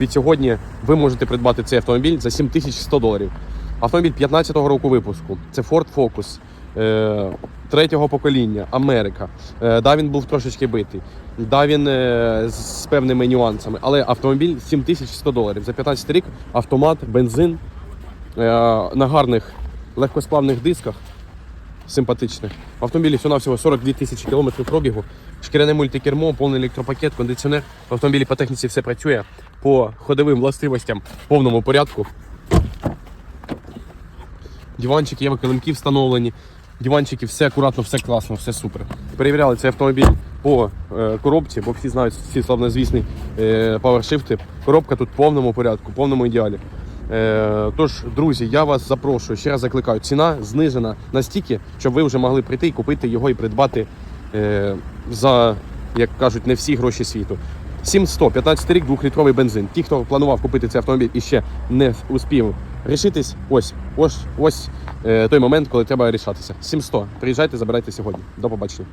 Від сьогодні ви можете придбати цей автомобіль за 7100 доларів. Автомобіль 15-го року випуску. Це Ford Focus е, третього покоління, Америка. Е, да, він був трошечки битий. Да, він е, з певними нюансами. Але автомобіль 7100 доларів. За 15 рік автомат, бензин на гарних легкосплавних дисках. Симпатичних. В автомобілі всього-навсього 42 тисячі кілометрів пробігу. Шкіряне мультикермо, повний електропакет, кондиціонер. В автомобілі по техніці все працює по ходовим властивостям в повному порядку. Диванчики, є килимки встановлені. Диванчики, все акуратно, все класно, все супер. Перевіряли цей автомобіль по е, коробці, бо всі знають всі славнозвісні е, павершифти. Коробка тут в повному порядку, в повному ідеалі. Е, тож, друзі, я вас запрошую, ще раз закликаю. Ціна знижена настільки, щоб ви вже могли прийти і купити його і придбати е, за, як кажуть, не всі гроші світу. 7100, 15 рік, 2-літровий бензин. Ті, хто планував купити цей автомобіль і ще не успів рішитись, ось, ось, ось е, той момент, коли треба рішатися. 700. Приїжджайте, забирайте сьогодні. До побачення.